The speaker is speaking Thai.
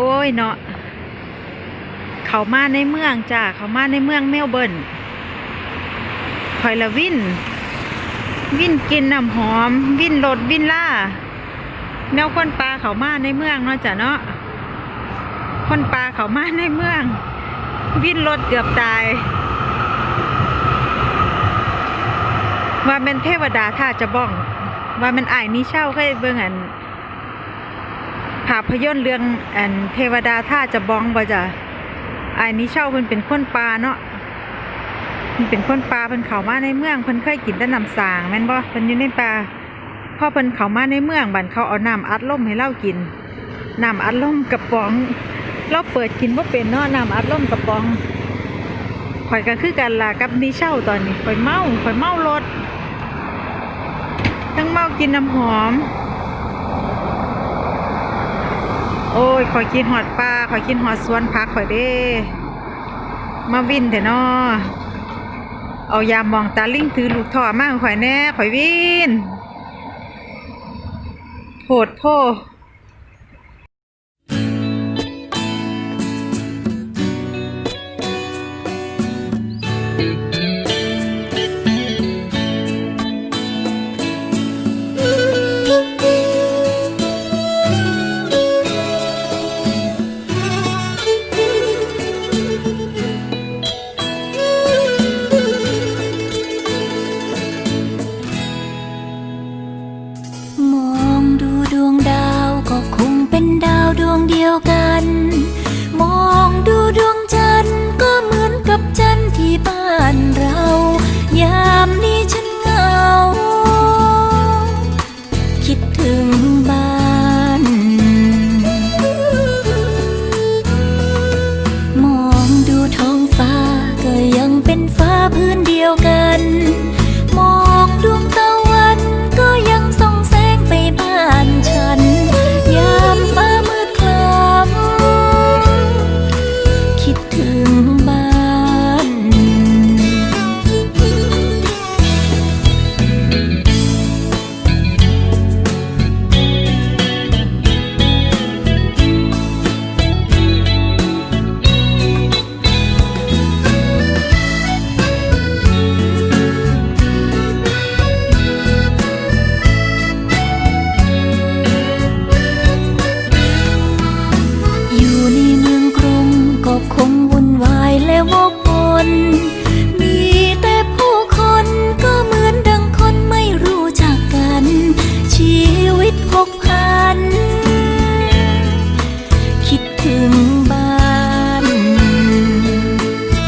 อ้ยเนาะเขามาในเมืองจ้าเขามาในเมืองเมลเบิร์นคอยละวิน วินกินน้ำหอม วินรถวินล่าแนวคนปลาเขามาในเมืองเนาะจ้ะเนาะคนปลาเขามาในเมือง วินรถเกือบตายว่าเป็นเทวดาท่าจะบ้อง ว่ามันอายนี่เช่าเคยเบิ่งอันาพยนตร์เรื่องอันเทวดาท่าจะบ้องบ่จ้ะอายนี่เช่าเพิ่นเป็นคนปลาเนาะเพิ่นเป็นคนปลาเพิ่นเข้ามาในเมืองเพิ่นเคยกินแต่น้ำสางแม่นบ่เพิ่นอยู่ในป่าพอเพิ่นเข้ามาในเมืองบัดเขาเอาน้ำอัดลมให้เรากินน้ำอัดลมกระป๋อง เราเปิดกินบ่าเป็นเนาะน้ำอัดลมกระป๋องข่อยก็คือกันล่ะกับนี่เช่าตอนนี้ข่อยเมาข่อยเมารถทั้งเมากินน้ำหอม โอ้ยขอยกินหอดปลาขอยกินหอดสวนพักขอยเด้ มาวินเถอะนอเอายามองตาลิงถือลูกท่อมากข่อยแน่ข่อยวินโหดโพ คงวุ่นวายและวกวน